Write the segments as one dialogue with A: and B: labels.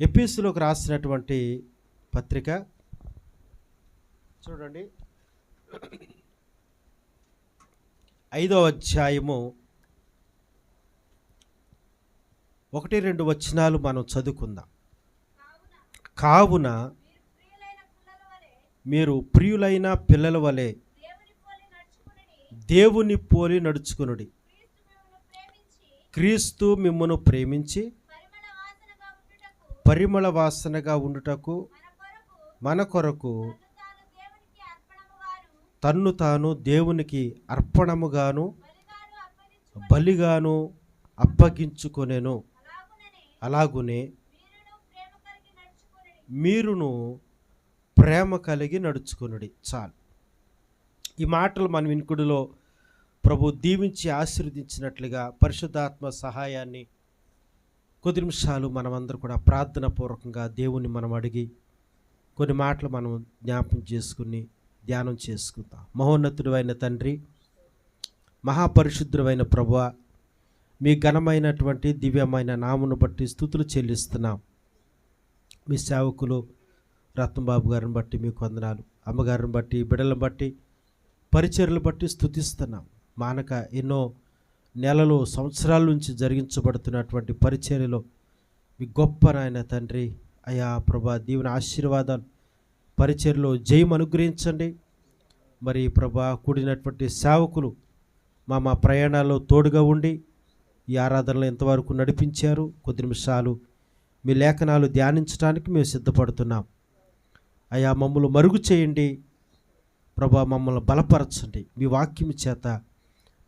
A: ఎపిఎస్లోకి రాసినటువంటి పత్రిక. చూడండి. ఐదో అధ్యాయము ఒకటి రెండు వచనాలు మనం చదువుకుందాం. కావున మీరు ప్రియులైన పిల్లల వలె దేవుని పోలి నడుచుకునుడి. క్రీస్తు మిమ్మను ప్రేమించి పరిమళ వాసనగా ఉండుటకు మన కొరకు తన్ను తాను దేవునికి అర్పణముగాను బలిగాను అప్పగించుకొనెను. అలాగునే మీరును ప్రేమ కలిగి నడుచుకునుడి. చాలు. ఈ మాటలు మన వినుకుడిలో ప్రభు దీవించి ఆశీర్వదించినట్లుగా పరిశుద్ధాత్మ సహాయాన్ని కొద్ది నిమిషాలు మనమందరూ కూడా ప్రార్థన పూర్వకంగా దేవుని మనం అడిగి కొన్ని మాటలు మనం జ్ఞాపం చేసుకుని ధ్యానం చేసుకుందాం. మహోన్నతుడు అయిన తండ్రి మహాపరిశుద్ధుడైన ప్రభువ మీ ఘనమైనటువంటి దివ్యమైన నామును బట్టి స్థుతులు చెల్లిస్తున్నాం. మీ సేవకులు రత్నబాబు గారిని బట్టి మీకు వందనాలు. అమ్మగారిని బట్టి బిడ్డలను బట్టి పరిచర్లు బట్టి స్థుతిస్తున్నాం. మానక ఎన్నో నెలలు సంవత్సరాల నుంచి జరిగించబడుతున్నటువంటి పరిచర్యలో మీ గొప్ప నాయన తండ్రి అయా ప్రభా దీవెన ఆశీర్వాదాలు పరిచర్లో జయం అనుగ్రహించండి. మరి ప్రభా కూడినటువంటి సేవకులు మా మా ప్రయాణాల్లో తోడుగా ఉండి ఈ ఆరాధనలు ఎంతవరకు నడిపించారు కొద్ది నిమిషాలు మీ లేఖనాలు ధ్యానించడానికి మేము సిద్ధపడుతున్నాం. అయా మమ్మల్ని మరుగు చేయండి. ప్రభా మమ్మల్ని బలపరచండి. మీ వాక్యం చేత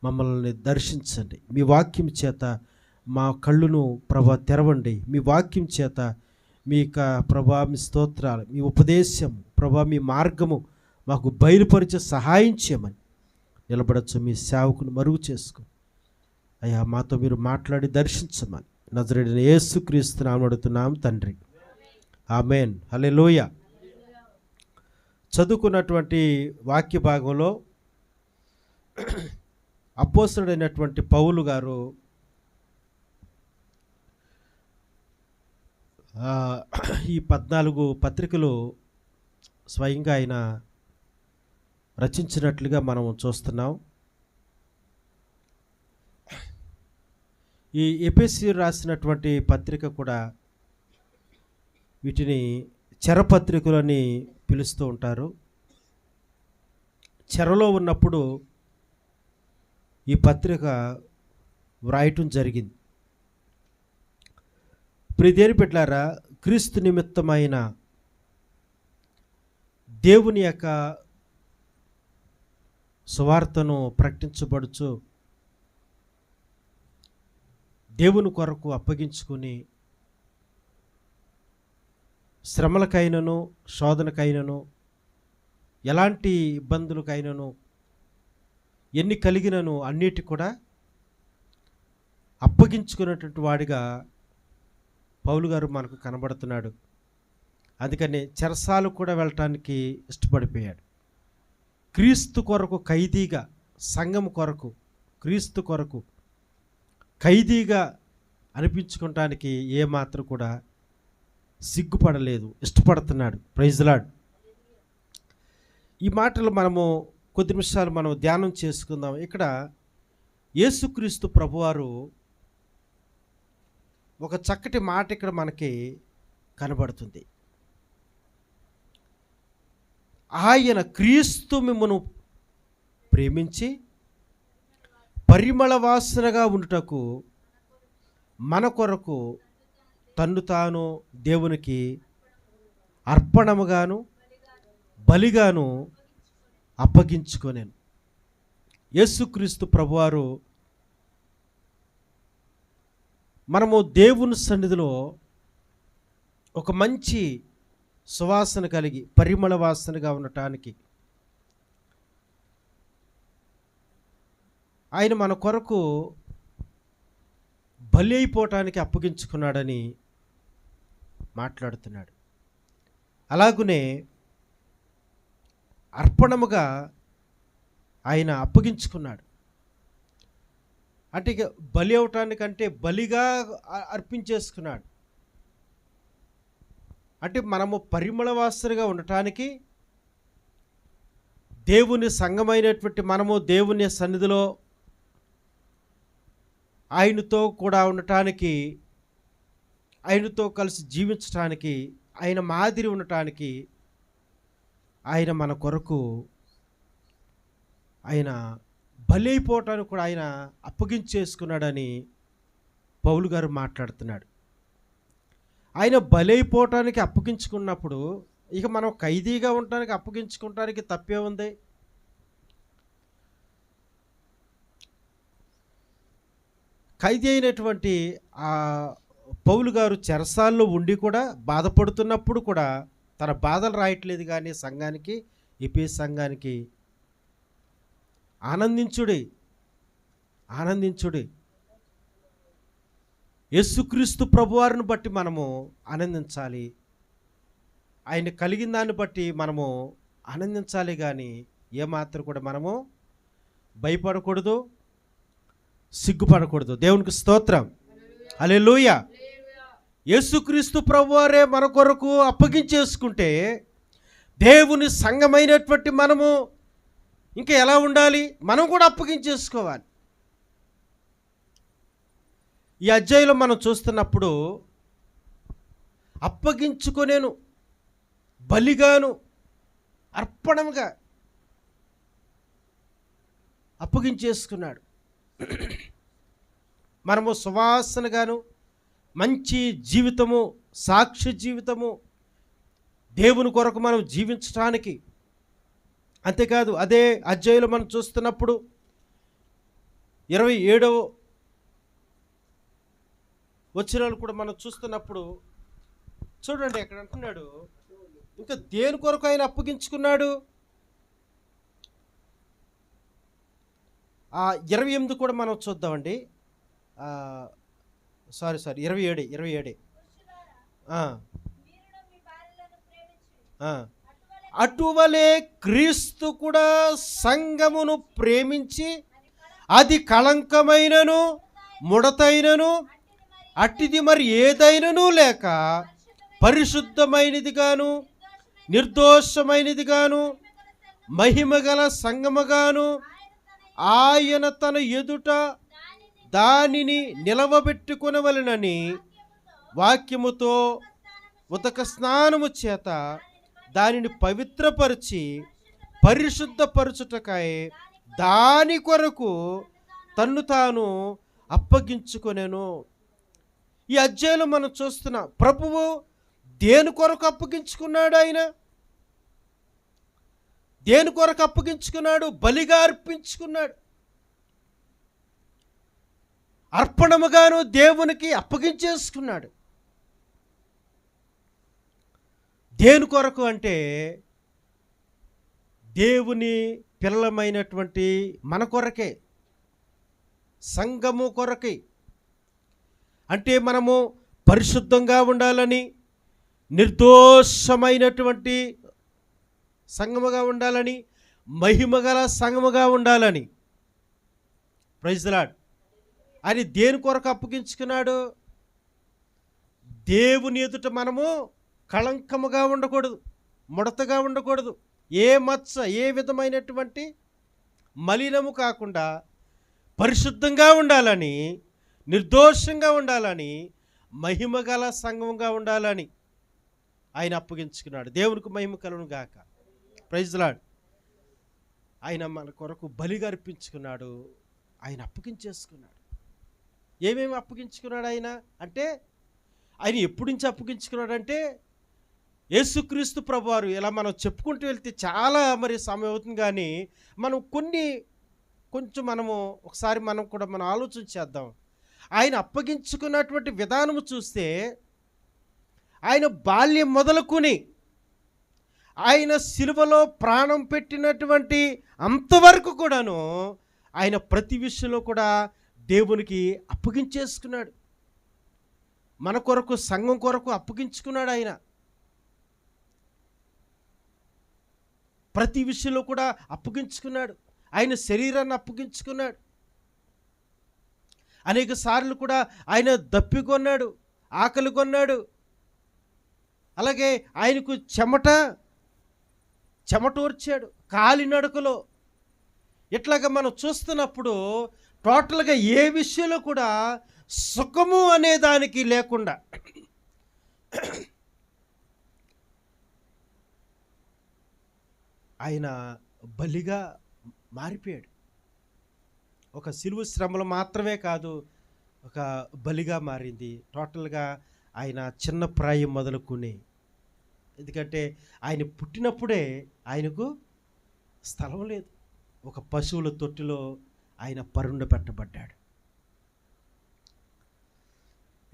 A: మమ్మల్ని దర్శించండి. మీ వాక్యం చేత మా కళ్ళును ప్రభా తెరవండి. మీ వాక్యం చేత మీ యొక్క ప్రభా మీ స్తోత్రాలు మీ ఉపదేశం ప్రభా మీ మార్గము మాకు బయలుపరిచే సహాయం చేయమని నిలబడచ్చు. మీ సేవకును మరుగు చేసుకుని అయ్యా మాతో మీరు మాట్లాడి దర్శించమని నజరేడిన యేసుక్రీస్తు నామం అడుగుతున్నాం తండ్రి. ఆమెన్. హలే లోయ చదువుకున్నటువంటి వాక్య భాగంలో అపోసరుడైనటువంటి పౌలు గారు ఈ పద్నాలుగు పత్రికలు స్వయంగా ఆయన రచించినట్లుగా మనం చూస్తున్నాం. ఈ ఎపిసి రాసినటువంటి పత్రిక కూడా వీటిని చెరపత్రికలని పిలుస్తూ ఉంటారు. చెరలో ఉన్నప్పుడు ఈ పత్రిక వ్రాయటం జరిగింది. ప్రిదేని పెట్టారా క్రీస్తు నిమిత్తమైన దేవుని యొక్క సువార్తను ప్రకటించబడుచు దేవుని కొరకు అప్పగించుకుని శ్రమలకైనను శోధనకైనను ఎలాంటి ఇబ్బందులకైనను ఎన్ని కలిగినను అన్నిటి కూడా అప్పగించుకున్నటువంటి వాడిగా పౌలు గారు మనకు కనబడుతున్నాడు. అందుకని చెరసాలు కూడా వెళ్ళటానికి ఇష్టపడిపోయాడు. క్రీస్తు కొరకు ఖైదీగా సంఘం కొరకు క్రీస్తు కొరకు ఖైదీగా అనిపించుకోవటానికి ఏమాత్రం కూడా సిగ్గుపడలేదు ఇష్టపడుతున్నాడు. ప్రైజ్లాడ్ ఈ మాటలు మనము కొద్ది నిమిషాలు మనం ధ్యానం చేసుకుందాం. ఇక్కడ యేసుక్రీస్తు ప్రభువారు ఒక చక్కటి మాట ఇక్కడ మనకి కనబడుతుంది. ఆయన క్రీస్తు మిమ్మను ప్రేమించి పరిమళ వాసనగా ఉండుటకు మన కొరకు తన్ను తాను దేవునికి అర్పణముగాను బలిగాను అప్పగించుకొనేను. యేసుక్రీస్తు ప్రభువారు మనము దేవుని సన్నిధిలో ఒక మంచి సువాసన కలిగి పరిమళ వాసనగా ఉండటానికి ఆయన మన కొరకు బలి అయిపోవటానికి అప్పగించుకున్నాడని మాట్లాడుతున్నాడు. అలాగునే అర్పణముగా ఆయన అప్పగించుకున్నాడు. అంటే ఇక బలి అవటానికంటే బలిగా అర్పించేసుకున్నాడు. అంటే మనము పరిమళ వాసనగా ఉండటానికి దేవుని సంఘమైనటువంటి మనము దేవుని సన్నిధిలో ఆయనతో కూడా ఉండటానికి ఆయనతో కలిసి జీవించటానికి ఆయన మాదిరి ఉండటానికి ఆయన మన కొరకు ఆయన బలైపోవటానికి కూడా ఆయన అప్పగించేసుకున్నాడని పౌలు గారు మాట్లాడుతున్నాడు. ఆయన బలైపోవటానికి అప్పగించుకున్నప్పుడు ఇక మనం ఖైదీగా ఉండటానికి అప్పగించుకోవటానికి తప్పే ఉంది. ఖైదీ అయినటువంటి ఆ పౌలు గారు చెరసాల్లో ఉండి కూడా బాధపడుతున్నప్పుడు కూడా తన బాధలు రాయట్లేదు కానీ సంఘానికి ఇపి సంఘానికి ఆనందించుడి ఆనందించుడి. యేసుక్రీస్తు ప్రభువారిని బట్టి మనము ఆనందించాలి. ఆయన కలిగిన దాన్ని బట్టి మనము ఆనందించాలి కానీ ఏమాత్రం కూడా మనము భయపడకూడదు సిగ్గుపడకూడదు. దేవునికి స్తోత్రం. అలే లూయ యేసుక్రీస్తు ప్రభువారే మన కొరకు అప్పగించేసుకుంటే దేవుని సంఘమైనటువంటి మనము ఇంకా ఎలా ఉండాలి? మనం కూడా అప్పగించేసుకోవాలి. ఈ అధ్యాయంలో మనం చూస్తున్నప్పుడు అప్పగించుకొనేను బలిగాను అర్పణంగా అప్పగించేసుకున్నాడు. మనము సువాసనగాను మంచి జీవితము సాక్షి జీవితము దేవుని కొరకు మనం జీవించడానికి అంతేకాదు అదే అధ్యాయులు మనం చూస్తున్నప్పుడు ఇరవై ఏడవ వచ్చినాలు కూడా మనం చూస్తున్నప్పుడు చూడండి ఎక్కడ అంటున్నాడు? ఇంకా దేని కొరకు ఆయన అప్పగించుకున్నాడు? ఆ ఇరవై ఎనిమిది కూడా మనం చూద్దామండి. సారీ సారీ ఇరవై ఏడు ఇరవై ఏడు.
B: అటువలే
A: క్రీస్తు కూడా సంఘమును ప్రేమించి
B: అది
A: కళంకమైనను ముడతైనను
B: అట్టిది మరి
A: ఏదైనను లేక పరిశుద్ధమైనదిగాను నిర్దోషమైనదిగాను మహిమగల సంగముగాను ఆయన తన ఎదుట దానిని నిలవబెట్టుకునవలనని వాక్యముతో ఉతక స్నానము చేత దానిని పవిత్రపరిచి పరిశుద్ధపరచుటకై దాని కొరకు తన్ను తాను అప్పగించుకునేను. ఈ అధ్యాయంలో మనం చూస్తున్నాం ప్రభువు దేని కొరకు అప్పగించుకున్నాడు ఆయన? దేని కొరకు అప్పగించుకున్నాడు? బలిగా అర్పించుకున్నాడు. అర్పణముగాను దేవునికి అప్పగించేసుకున్నాడు. దేని కొరకు అంటే దేవుని పిల్లమైనటువంటి మన కొరకే సంఘము కొరకే. అంటే మనము పరిశుద్ధంగా ఉండాలని నిర్దోషమైనటువంటి సంఘముగా ఉండాలని మహిమగల సంఘముగా ఉండాలని. ప్రైజ్లాడ్ అని దేని కొరకు అప్పగించుకున్నాడు? దేవుని ఎదుట మనము కళంకముగా ఉండకూడదు ముడతగా ఉండకూడదు. ఏ మచ్చ ఏ విధమైనటువంటి మలినము కాకుండా పరిశుద్ధంగా ఉండాలని నిర్దోషంగా ఉండాలని మహిమగల సంఘంగా ఉండాలని ఆయన అప్పగించుకున్నాడు. దేవునికి మహిమ కలను గాక. ప్రైజ్లాడ్ ఆయన మన కొరకు బలిగా అర్పించుకున్నాడు. ఆయన అప్పగించేసుకున్నాడు. ఏమేమి అప్పగించుకున్నాడు ఆయన అంటే ఆయన ఎప్పటి నుంచి అప్పగించుకున్నాడంటే యేసుక్రీస్తు ప్రభువారు. ఇలా మనం చెప్పుకుంటూ వెళ్తే చాలా మరి సమయం అవుతుంది కానీ మనం కొన్ని కొంచెం మనము ఒకసారి మనం కూడా మనం ఆలోచన చేద్దాం. ఆయన అప్పగించుకున్నటువంటి విధానము చూస్తే ఆయన బాల్యం మొదలుకొని ఆయన సిలువలో ప్రాణం పెట్టినటువంటి అంతవరకు కూడాను ఆయన ప్రతి విషయంలో కూడా దేవునికి అప్పగించేసుకున్నాడు. మన కొరకు సంఘం కొరకు అప్పగించుకున్నాడు ఆయన. ప్రతి విషయంలో కూడా అప్పగించుకున్నాడు. ఆయన శరీరాన్ని అప్పగించుకున్నాడు. అనేక సార్లు కూడా ఆయన దప్పికొన్నాడు ఆకలి కొన్నాడు. అలాగే ఆయనకు చెమట చెమటూర్చాడు కాలినడకలో. ఇట్లాగా మనం చూస్తున్నప్పుడు టోటల్గా ఏ విషయంలో కూడా సుఖము అనే దానికి లేకుండా ఆయన బలిగా మారిపోయాడు. ఒక సిలువు శ్రమలు మాత్రమే కాదు ఒక బలిగా మారింది. టోటల్గా ఆయన చిన్న ప్రాయం మొదలుకుని ఎందుకంటే ఆయన పుట్టినప్పుడే ఆయనకు స్థలం లేదు. ఒక పశువుల తొట్టిలో ఆయన పరుండ పెట్టబడ్డాడు.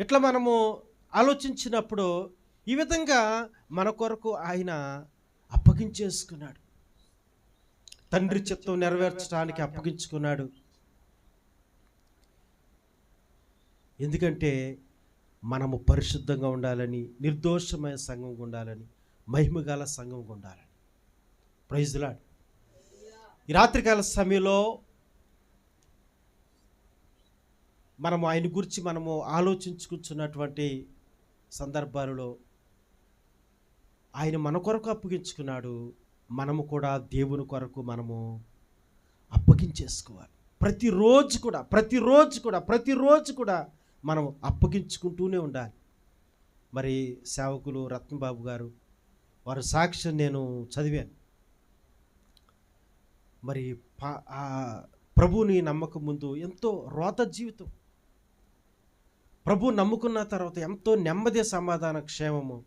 A: ఇట్లా మనము ఆలోచించినప్పుడు ఈ విధంగా మన కొరకు ఆయన అప్పగించేసుకున్నాడు. తండ్రి చిత్తం నెరవేర్చడానికి అప్పగించుకున్నాడు. ఎందుకంటే మనము పరిశుద్ధంగా ఉండాలని నిర్దోషమైన సంఘంగా ఉండాలని మహిమగల సంఘంగా ఉండాలని. Praise lord. ఈ రాత్రికాల సమయంలో మనము ఆయన గురించి మనము ఆలోచించుకుంటున్నటువంటి సందర్భాలలో ఆయన మన కొరకు అప్పగించుకున్నాడు మనము కూడా దేవుని కొరకు మనము అప్పగించేసుకోవాలి. ప్రతిరోజు కూడా ప్రతిరోజు కూడా ప్రతిరోజు కూడా మనం అప్పగించుకుంటూనే ఉండాలి. మరి సేవకులు రత్నబాబు గారు వారి సాక్ష్యం నేను చదివాను. మరి పా- ప్రభువుని నమ్మకం ముందు ఎంతో రోత జీవితం. ప్రభు నమ్ముకున్న తర్వాత ఎంతో నెమ్మది సమాధాన క్షేమము.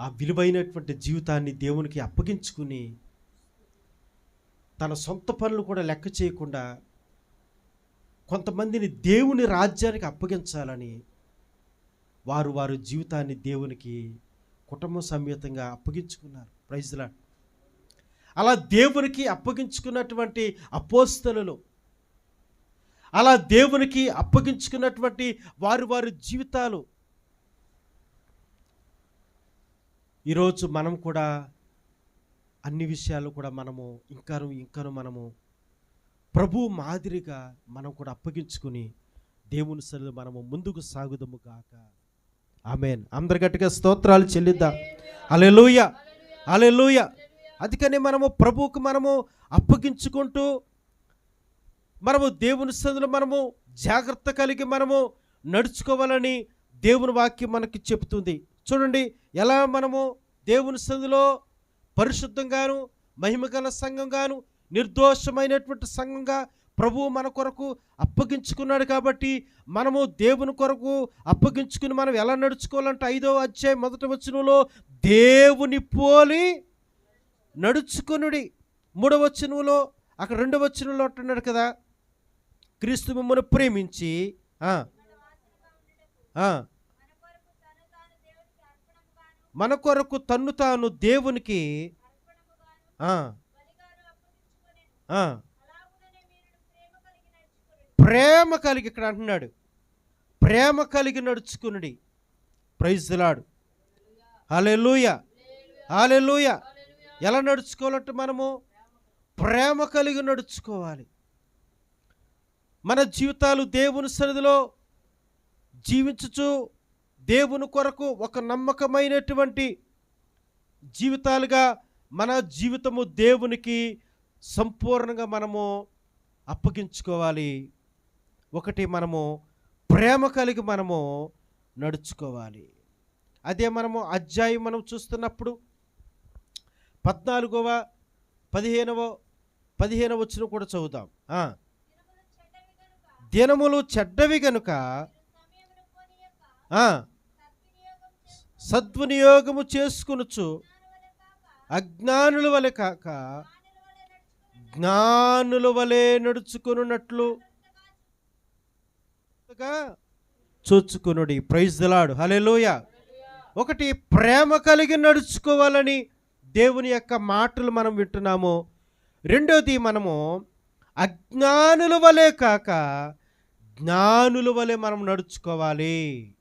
A: ఆ విలువైనటువంటి జీవితాన్ని దేవునికి అప్పగించుకుని తన సొంత పనులు కూడా లెక్క చేయకుండా కొంతమందిని దేవుని రాజ్యానికి అప్పగించాలని వారు వారి జీవితాన్ని దేవునికి కుటుంబ సమేతంగా అప్పగించుకున్నారు. ప్రైజ్లా అలా దేవునికి అప్పగించుకున్నటువంటి అపోస్తలు అలా దేవునికి అప్పగించుకున్నటువంటి వారి వారి జీవితాలు. ఈరోజు మనం కూడా అన్ని విషయాలు కూడా మనము ఇంకాను ఇంకాను మనము ప్రభు మాదిరిగా మనం కూడా అప్పగించుకుని దేవుని సరిలో మనము ముందుకు సాగుదము కాక ఆమెన్. అందరి గట్టిగా స్తోత్రాలు చెల్లిద్దాం. అలెలుయ అలెలుయ అందుకని మనము ప్రభువుకు మనము అప్పగించుకుంటూ మనము దేవుని సందులో మనము జాగ్రత్త కలిగి మనము నడుచుకోవాలని దేవుని వాక్యం మనకి చెబుతుంది. చూడండి ఎలా మనము దేవుని సందులో పరిశుద్ధంగాను మహిమగల సంఘంగాను నిర్దోషమైనటువంటి సంఘంగా ప్రభువు మన కొరకు అప్పగించుకున్నాడు కాబట్టి మనము దేవుని కొరకు అప్పగించుకుని మనం ఎలా నడుచుకోవాలంటే ఐదో అధ్యాయం మొదటి వచనంలో దేవుని పోలి నడుచుకునుడి. మూడవ వచనంలో అక్కడ రెండవ వచనంలో అంటున్నాడు కదా క్రీస్తు మిమ్మల్ని ప్రేమించి
B: మన కొరకు తను తాను దేవునికి
A: తన్ను తాను దేవునికి
B: ప్రేమ కలిగి
A: ప్రేమ కలిగి ఇక్కడ అంటున్నాడు. ప్రేమ కలిగి నడుచుకునుడి. ప్రైజ్లాడు అలెలుయ అలెలుయ ఎలా నడుచుకోవాలంటే మనము ప్రేమ కలిగి నడుచుకోవాలి. మన జీవితాలు దేవుని సన్నిధిలో జీవించుచు దేవుని కొరకు ఒక నమ్మకమైనటువంటి జీవితాలుగా మన జీవితము దేవునికి సంపూర్ణంగా మనము అప్పగించుకోవాలి. ఒకటి మనము ప్రేమ కలిగి మనము నడుచుకోవాలి. అదే మనము అధ్యాయం మనం చూస్తున్నప్పుడు పద్నాలుగవ పదిహేనవ పదిహేనవ వచ్చిన కూడా చదువుతాం
B: దినములు చెడ్డవి
A: కనుక సద్వినియోగము చేసుకునుచు అజ్ఞానుల
B: వలె కాక జ్ఞానుల వలె
A: నడుచుకున్నట్లు చూచుకునుడి. ప్రైజ్ దలాడు ఒకటి ప్రేమ కలిగి నడుచుకోవాలని దేవుని యొక్క మాటలు మనం వింటున్నాము. రెండోది మనము అజ్ఞానుల వలె కాక జ్ఞానుల వలె మనం నడుచుకోవాలి.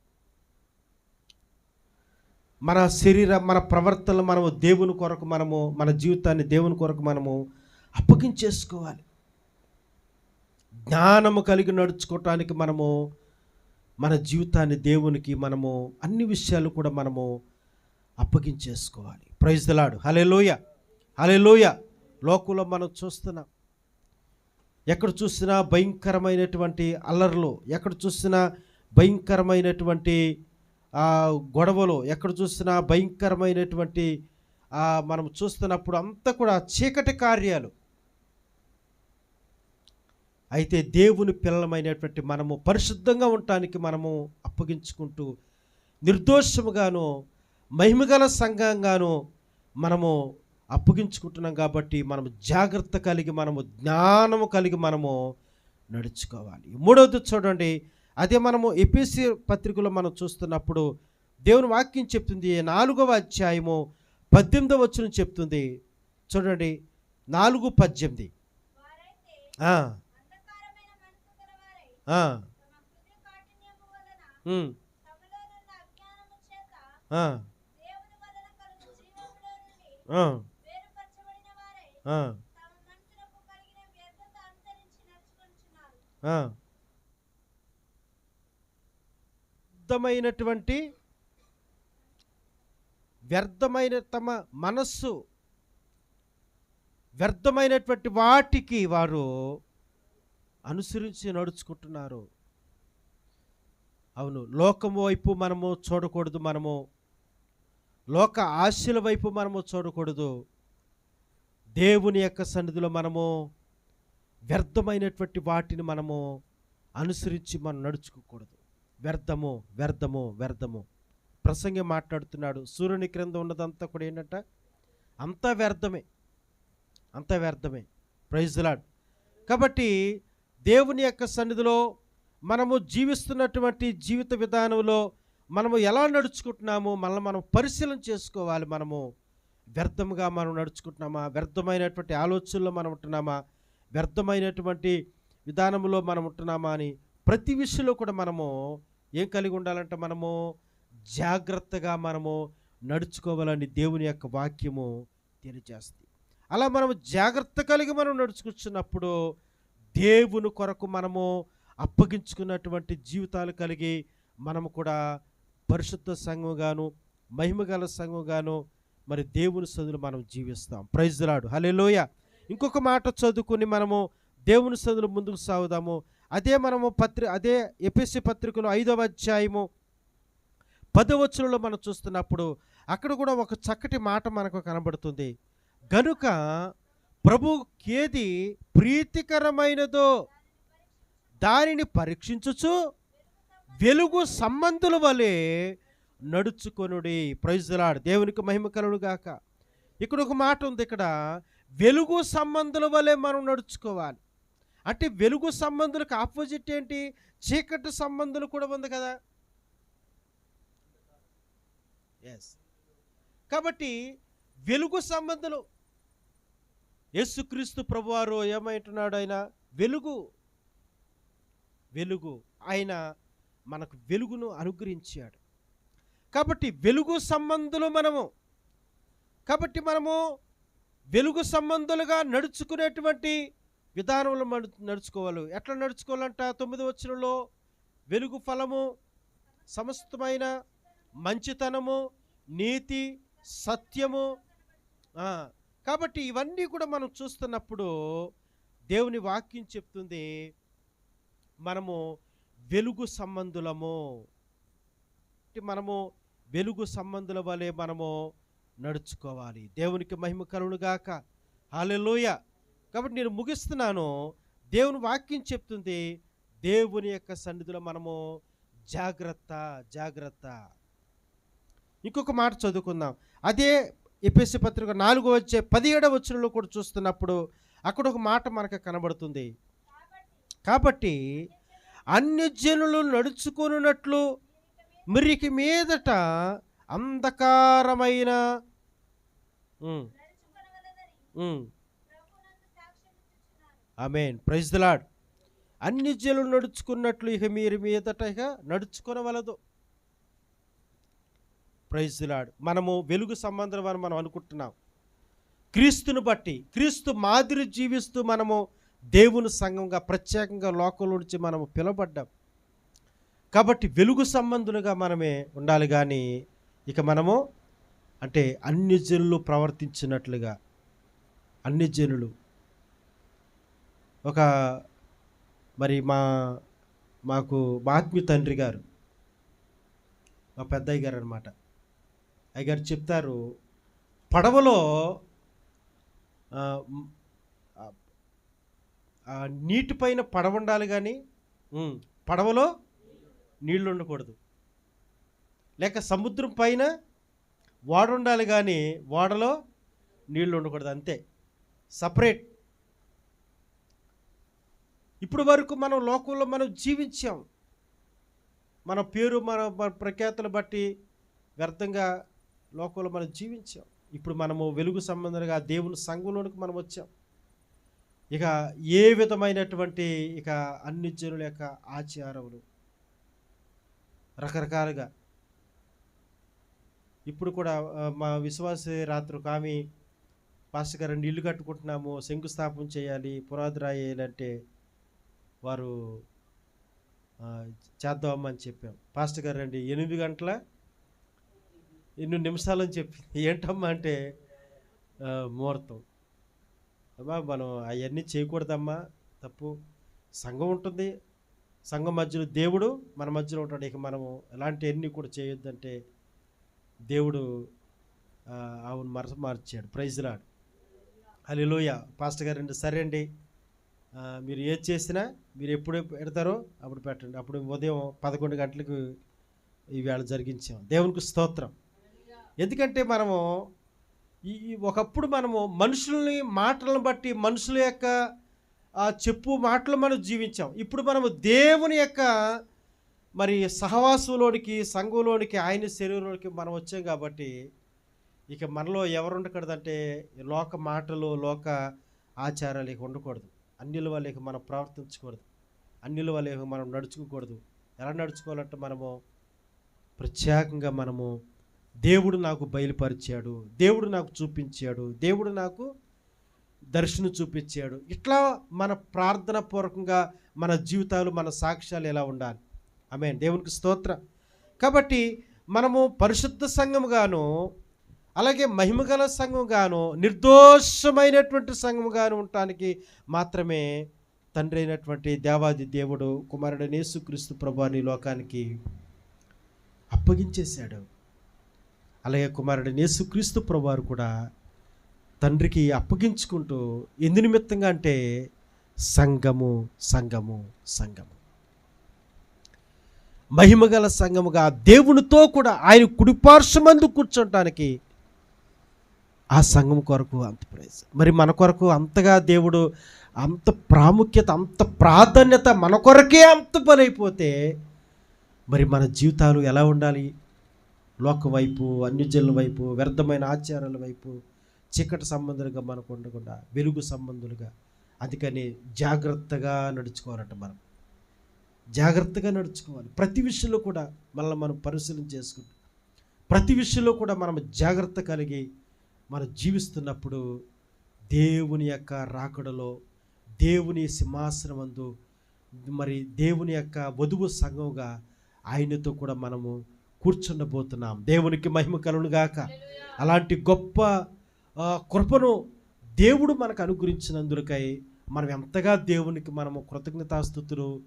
A: మన శరీర మన ప్రవర్తనలు మనము దేవుని కొరకు మనము మన జీవితాన్ని దేవుని కొరకు మనము అప్పగించేసుకోవాలి. జ్ఞానము కలిగి నడుచుకోవటానికి మనము మన జీవితాన్ని దేవునికి మనము అన్ని విషయాలు కూడా మనము అప్పగించేసుకోవాలి. ప్రైజ్ దలాడు హలే లోయ హలే లోయ లోకంలో మనం చూస్తున్నాం. ఎక్కడ చూసినా భయంకరమైనటువంటి అల్లర్లు ఎక్కడ చూసినా భయంకరమైనటువంటి గొడవలు ఎక్కడ చూసినా భయంకరమైనటువంటి మనం చూస్తున్నప్పుడు అంతా కూడా చీకటి కార్యాలు. అయితే దేవుని పిల్లలమైనటువంటి మనము పరిశుద్ధంగా ఉండటానికి మనము అప్పగించుకుంటూ నిర్దోషముగాను మహిమగల సంఘంగాను మనము అప్పగించుకుంటున్నాం కాబట్టి మనము జాగ్రత్త కలిగి మనము జ్ఞానము కలిగి మనము నడుచుకోవాలి. మూడవది చూడండి అదే మనము ఎపిసి పత్రికలో మనం చూస్తున్నప్పుడు దేవుని వాక్యం చెప్తుంది నాలుగవ అధ్యాయము పద్దెనిమిదవ వచ్చిన చెప్తుంది. చూడండి నాలుగు పద్దెనిమిది. ఆ, వ్యర్థమైనటువంటి వ్యర్థమైన తమ మనస్సు వ్యర్థమైనటువంటి వాటికి వారు అనుసరించి నడుచుకుంటున్నారు. అవును లోకము వైపు మనము చూడకూడదు మనము. లోక ఆశల వైపు మనము చూడకూడదు. దేవుని యొక్క సన్నిధిలో మనము వ్యర్థమైనటువంటి వాటిని మనము అనుసరించి మనం నడుచుకోకూడదు. వ్యర్థము వ్యర్థము వ్యర్థము. ప్రసంగి మాట్లాడుతున్నాడు. సూర్యుని క్రింద ఉన్నదంతా కూడా ఏంటంట? అంతా వ్యర్థమే. అంతా వ్యర్థమే. ప్రైజ్లాడ్ కాబట్టి దేవుని యొక్క సన్నిధిలో మనము జీవిస్తున్నటువంటి జీవిత విధానంలో మనము ఎలా నడుచుకుంటున్నామో మనల్ని మనం పరిశీలన చేసుకోవాలి మనము. వ్యర్థంగా మనం నడుచుకుంటున్నామా? వ్యర్థమైనటువంటి ఆలోచనలో మనం ఉంటున్నామా? వ్యర్థమైనటువంటి విధానంలో మనం ఉంటున్నామా అని ప్రతి విషయంలో కూడా మనము ఏం కలిగి ఉండాలంటే మనము జాగ్రత్తగా మనము నడుచుకోవాలని దేవుని యొక్క వాక్యము తెలియజేస్తుంది. అలా మనము జాగ్రత్త కలిగి మనం నడుచుకున్నప్పుడు దేవుని కొరకు మనము అప్పగించుకున్నటువంటి జీవితాలు కలిగి మనము కూడా పరిశుద్ధ సంఘంగాను మహిమగల సంఘంగాను మరి దేవుని సదులు మనం జీవిస్తాం. ప్రైజ్లాడు హలేలోయ ఇంకొక మాట చదువుకుని మనము దేవుని సదులు ముందుకు సాగుదాము. అదే మనము పత్రి అదే ఎపిసి పత్రికలో ఐదవ అధ్యాయము పదవచనంలో మనం చూస్తున్నప్పుడు అక్కడ కూడా ఒక చక్కటి మాట మనకు కనబడుతుంది. గనుక ప్రభుకేది ప్రీతికరమైనదో దానిని పరీక్షించుచు వెలుగు సంబంధుల వలె నడుచుకొనుడి. ప్రైజులాడు దేవునికి మహిమ కలుగుగాక ఇక్కడ ఒక మాట ఉంది ఇక్కడ. వెలుగు సంబంధుల వలె మనం నడుచుకోవాలి. అంటే వెలుగు సంబంధులకు ఆపోజిట్ ఏంటి? చీకటి సంబంధులు కూడా ఉంది కదా. ఎస్ కాబట్టి వెలుగు సంబంధులు. యేసుక్రీస్తు ప్రభువారు ఏమంటున్నాడు ఆయన? వెలుగు. వెలుగు. ఆయన మనకు వెలుగును అనుగ్రహించాడు. కాబట్టి వెలుగు సంబంధులు మనము. కాబట్టి మనము వెలుగు సంబంధులుగా నడుచుకునేటువంటి విధానంలో నడు- నడుచుకోవాలి. ఎట్లా నడుచుకోవాలంట? తొమ్మిది వచ్చినలో వెలుగు ఫలము సమస్తమైన మంచితనము నీతి సత్యము. కాబట్టి ఇవన్నీ కూడా మనం చూస్తున్నప్పుడు దేవుని వాక్యం చెప్తుంది మనము వెలుగు సంబంధులము. మనము వెలుగు సంబంధుల వలె మనము నడుచుకోవాలి. దేవునికి మహిమ కలుగుగాక హాలెలోయ కాబట్టి నేను ముగిస్తున్నాను. దేవుని వాక్యం చెప్తుంది. దేవుని యొక్క సన్నిధిలో మనము జాగ్రత్త జాగ్రత్త. ఇంకొక మాట చదువుకుందాం. అదే ఎపిసి పత్రిక నాలుగో వచ్చే పదిహేడవ వచ్చినలో కూడా చూస్తున్నప్పుడు అక్కడ ఒక మాట మనకు కనబడుతుంది. కాబట్టి అన్యజనులు నడుచుకున్నట్లు మురికి మీదట అంధకారమైన ఉమ్, ప్రైజ్ ద అన్ని జలు నడుచుకున్నట్లు ఇక మీరు మీదట ఇక నడుచుకొనవలదు. ప్రైజ్ ద లాడ్ మనము వెలుగు సంబంధం అని మనం అనుకుంటున్నాం. క్రీస్తుని బట్టి క్రీస్తు మాదిరి జీవిస్తూ మనము దేవుని సంఘంగా ప్రత్యేకంగా లోకంలో నుంచి మనము పిలబడ్డాం కాబట్టి వెలుగు సంబంధులుగా మనమే ఉండాలి కానీ ఇక మనము అంటే అన్ని జనులు ప్రవర్తించినట్లుగా అన్ని జనులు ఒక మరి మా మాకు మా ఆత్మీయ తండ్రి గారు మా పెద్దయ్య గారు అనమాట అయ్యగారు చెప్తారు పడవలో నీటిపైన పడవ ఉండాలి కానీ పడవలో నీళ్ళు ఉండకూడదు లేక సముద్రం పైన వాడ ఉండాలి కానీ వాడలో నీళ్ళు ఉండకూడదు అంతే. సపరేట్. ఇప్పుడు వరకు మనం లోకంలో మనం జీవించాం. మన పేరు మన మన ప్రఖ్యాతలు బట్టి వ్యర్థంగా లోకంలో మనం జీవించాం. ఇప్పుడు మనము వెలుగు సంబంధంగా దేవుని సంఘంలోనికి మనం వచ్చాం. ఇక ఏ విధమైనటువంటి ఇక అన్ని జనుల యొక్క ఆచారములు రకరకాలుగా. ఇప్పుడు కూడా మా విశ్వాస రాత్రు కామి పాస్టర్ గారు రెండు ఇల్లు కట్టుకుంటున్నాము శంకుస్థాపన చేయాలి పునాది రాయాలంటే వారు చేద్దామని చెప్పాం. పాస్టర్ గారు రండి ఎనిమిది గంటల ఎన్ని నిమిషాలని చెప్పి. ఏంటమ్మా అంటే ముహూర్తం. అమ్మా మనం అవన్నీ చేయకూడదమ్మా తప్పు. సంఘం ఉంటుంది సంఘం మధ్యలో దేవుడు మన మధ్యలో ఉంటాడు. ఇక మనము ఎలాంటివన్నీ కూడా చేయొద్దంటే దేవుడు ఆవును మరస మార్చాడు. ప్రైజ్ రాడు హలోయ పాస్టర్ గారు అండి సరే అండి. మీరు ఏది చేసినా మీరు ఎప్పుడు పెడతారో అప్పుడు పెట్టండి. అప్పుడు ఉదయం పదకొండు గంటలకు ఈవేళ జరిగించాం. దేవునికి స్తోత్రం. ఎందుకంటే మనము ఈ ఒకప్పుడు మనము మనుషుల్ని మాటలను బట్టి మనుషుల యొక్క చెప్పు మాటలు మనం జీవించాం. ఇప్పుడు మనము దేవుని యొక్క మరి సహవాసంలోనికి సంఘంలోనికి ఆయన శరీరంలోనికి మనం వచ్చాం కాబట్టి ఇక మనలో ఎవరు ఉండకూడదంటే లోక మాటలు లోక ఆచారాలు ఇక ఉండకూడదు. అన్యుల వల్ల ఇక మనం ప్రవర్తించకూడదు. అన్యుల వల్ల ఇక మనం నడుచుకోకూడదు. ఎలా నడుచుకోవాలంటే మనము ప్రత్యేకంగా మనము దేవుడు నాకు బయలుపరిచాడు దేవుడు నాకు చూపించాడు దేవుడు నాకు దర్శనం చూపించాడు. ఇట్లా మన ప్రార్థన పూర్వకంగా మన జీవితాలు మన సాక్ష్యాలు ఎలా ఉండాలి? ఆమె దేవునికి స్తోత్ర. కాబట్టి మనము పరిశుద్ధ సంఘముగాను అలాగే మహిమగల సంఘముగాను నిర్దోషమైనటువంటి సంఘముగాను ఉండటానికి మాత్రమే తండ్రి అయినటువంటి దేవాది దేవుడు కుమారుడు యేసుక్రీస్తు ప్రభాని లోకానికి అప్పగించేశాడు. అలాగే కుమారుడు యేసుక్రీస్తు ప్రభువారు కూడా తండ్రికి అప్పగించుకుంటూ ఎందు నిమిత్తంగా అంటే సంఘము సంఘము సంఘము. మహిమగల సంఘముగా దేవునితో కూడా ఆయన కుడిపార్శ్వమందు కూర్చోటానికి ఆ సంఘం కొరకు అంత ప్రైజ్. మరి మన కొరకు అంతగా దేవుడు అంత ప్రాముఖ్యత అంత ప్రాధాన్యత మన కొరకే అంత పనైపోతే మరి మన జీవితాలు ఎలా ఉండాలి? లోకవైపు అన్యజనుల వైపు వ్యర్థమైన ఆచారాల వైపు చీకటి సంబంధులుగా మనకు ఉండకుండా వెలుగు సంబంధులుగా. అందుకని జాగ్రత్తగా నడుచుకోవాలంట మనం. జాగ్రత్తగా నడుచుకోవాలి. ప్రతి విషయంలో కూడా మనల్ని మనం పరిశీలన చేసుకుంటాం ప్రతి విషయంలో కూడా మనం జాగ్రత్త కలిగి మనం జీవిస్తున్నప్పుడు దేవుని యొక్క రాకడలో దేవుని సింహాసనమందు మరి దేవుని యొక్క వధువు సంఘంగా ఆయనతో కూడా మనము కూర్చుండబోతున్నాం. దేవునికి మహిమ కలును గాక అలాంటి గొప్ప కృపను దేవుడు మనకు అనుగ్రహించినందుకై మనం ఎంతగా దేవునికి మనము కృతజ్ఞతాస్థుతులు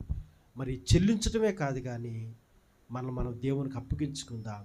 A: మరి చెల్లించడమే కాదు కానీ మనం మనం దేవునికి అప్పగించుకుందాం.